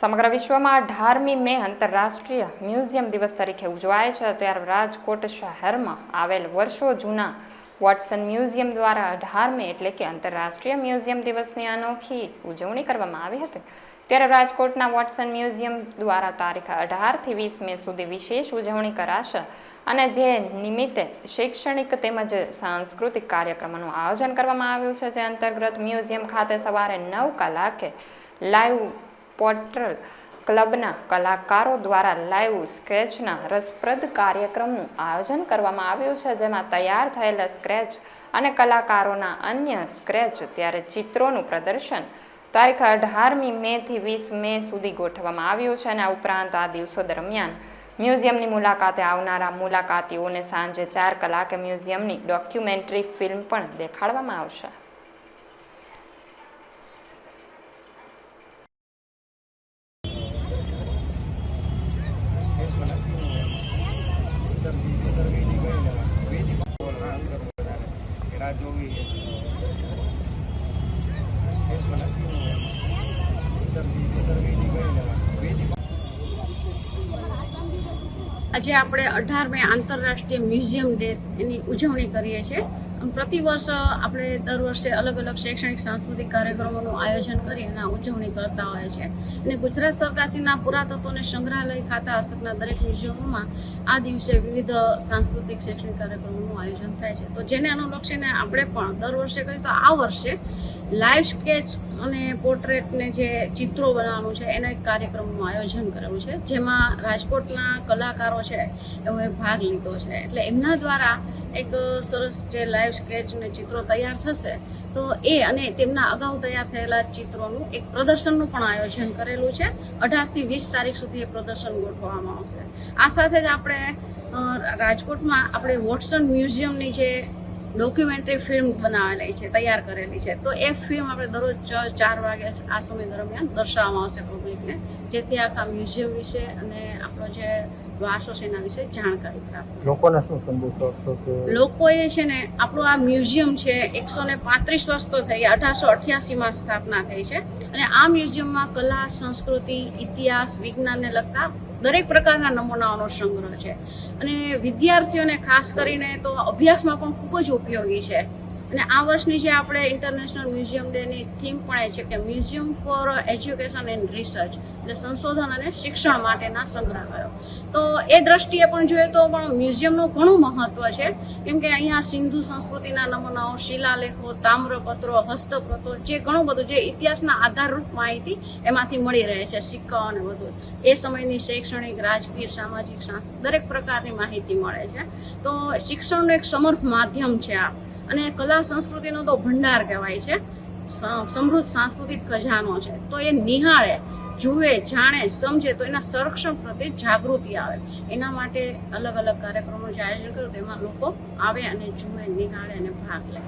સમગ્ર વિશ્વમાં અઢારમી મે આંતરરાષ્ટ્રીય મ્યુઝિયમ દિવસ તરીકે ઉજવાય છે. ત્યારે રાજકોટ શહેરમાં આવેલ વર્ષો જૂના વોટસન મ્યુઝિયમ દ્વારા અઢાર મે એટલે કે આંતરરાષ્ટ્રીય મ્યુઝિયમ દિવસની અનોખી ઉજવણી કરવામાં આવી હતી. ત્યારે રાજકોટના વોટસન મ્યુઝિયમ દ્વારા તારીખ અઢારથી વીસ મે સુધી વિશેષ ઉજવણી કરાશે અને જે નિમિત્તે શૈક્ષણિક તેમજ સાંસ્કૃતિક કાર્યક્રમોનું આયોજન કરવામાં આવ્યું છે. જે અંતર્ગત મ્યુઝિયમ ખાતે સવારે નવ કલાકે લાઈવ પોર્ટલ ક્લબના કલાકારો દ્વારા લાઈવ સ્ક્રેચના રસપ્રદ કાર્યક્રમનું આયોજન કરવામાં આવ્યું છે, જેમાં તૈયાર થયેલા સ્ક્રેચ અને કલાકારોના અન્ય સ્ક્રેચ ત્યારે ચિત્રોનું પ્રદર્શન તારીખ અઢારમી મેથી વીસ મે સુધી ગોઠવવામાં આવ્યું છે અને આ ઉપરાંત આ દિવસો દરમિયાન મ્યુઝિયમની મુલાકાતે આવનારા મુલાકાતીઓને સાંજે ચાર કલાકે મ્યુઝિયમની ડોક્યુમેન્ટરી ફિલ્મ પણ દેખાડવામાં આવશે. આજે આપણે અઢાર મે આંતરરાષ્ટ્રીય મ્યુઝિયમ ડે એની ઉજવણી કરીએ છીએ. પ્રતિ વર્ષ આપણે દર વર્ષે અલગ અલગ શૈક્ષણિક, સાંસ્કૃતિક કાર્યક્રમોનું આયોજન કરી એના ઉજવણી કરતા હોય છે. અને ગુજરાત સરકારશ્રીના પુરાતત્વને સંગ્રહાલય ખાતા હસ્તકના દરેક મ્યુઝિયમોમાં આ દિવસે વિવિધ સાંસ્કૃતિક, શૈક્ષણિક કાર્યક્રમોનું આયોજન થાય છે. તો જેને અનુલક્ષીને આપણે પણ દર વર્ષે કરીએ તો આ વર્ષે લાઈવ સ્કેચ અને પોર્ટ્રેટને જે ચિત્રો બનાવવાનું છે, એનો એક કાર્યક્રમનું આયોજન કરેલું છે, જેમાં રાજકોટના કલાકારો છે એમણે ભાગ લીધો છે. એટલે એમના દ્વારા એક સરસ જે લાઈવ સ્કેચ ને ચિત્રો તૈયાર થશે, તો એ અને તેમના અગાઉ તૈયાર થયેલા ચિત્રોનું એક પ્રદર્શનનું પણ આયોજન કરેલું છે. અઢારથી વીસ તારીખ સુધી એ પ્રદર્શન ગોઠવવામાં આવશે. આ સાથે જ આપણે રાજકોટમાં આપણે વોટસન મ્યુઝિયમની જે ડોક્યુમેન્ટરી ફિલ્મ બનાવેલી છે તૈયાર કરેલી છે. તો એ ફિલ્મ આપણે દરરોજ ચાર વાગે આ સમય દરમિયાન દર્શાવવામાં આવશે પબ્લિકને જેથી આખા મ્યુઝિયમ વિશે અને આપણો જે વારસો છે એના વિશે જાણકારી પ્રાપ્ત લોકોને શું સંદેશો આપશો કે લોકોએ છે ને આપણું આ મ્યુઝિયમ છે એકસો ને પાંત્રીસ વર્ષ તો થઈ અઢારસો અઠ્યાસીમાં સ્થાપના થઈ છે. અને આ મ્યુઝિયમમાં કલા સંસ્કૃતિ ઇતિહાસ વિજ્ઞાનને લગતા દરેક પ્રકારના નમૂનાઓનો સંગ્રહ છે. અને વિદ્યાર્થીઓને ખાસ કરીને તો અભ્યાસમાં પણ ખૂબ જ ઉપયોગી છે. અને આ વર્ષની જે આપણે ઇન્ટરનેશનલ મ્યુઝિયમ ડેની થીમ પણ એ છે કે museum for education and research એટલે સંશોધન અને શિક્ષણ માટેના સંગ્રહાલયો. તો એ દ્રષ્ટિએ પણ જોઈએ તો પણ મ્યુઝિયમનું ઘણું મહત્વ છે. કેમ કે અહીંયા સિંધુ સંસ્કૃતિના નમૂનાઓ, શિલાલેખો, તામ્રપત્રો, હસ્તપ્રતો જે ઘણું બધું જે ઇતિહાસના આધારરૂપ માહિતી એમાંથી મળી રહે છે, સિક્કા અને બધું એ સમયની શૈક્ષણિક, રાજકીય, સામાજિક દરેક પ્રકારની માહિતી મળે છે. તો શિક્ષણનું એક સમર્થ માધ્યમ છે આ. અને કલા સંસ્કૃતિનો તો ભંડાર કહેવાય છે. સમૃદ્ધ સાંસ્કૃતિક ખજાનો છે. તો એ નિહાળે, જુએ, જાણે, સમજે, તો એના સંરક્ષણ પ્રત્યે જાગૃતિ આવે. એના માટે અલગ અલગ કાર્યક્રમોનું જે આયોજન કર્યું તેમાં લોકો આવે અને જુએ, નિહાળે અને ભાગ લે.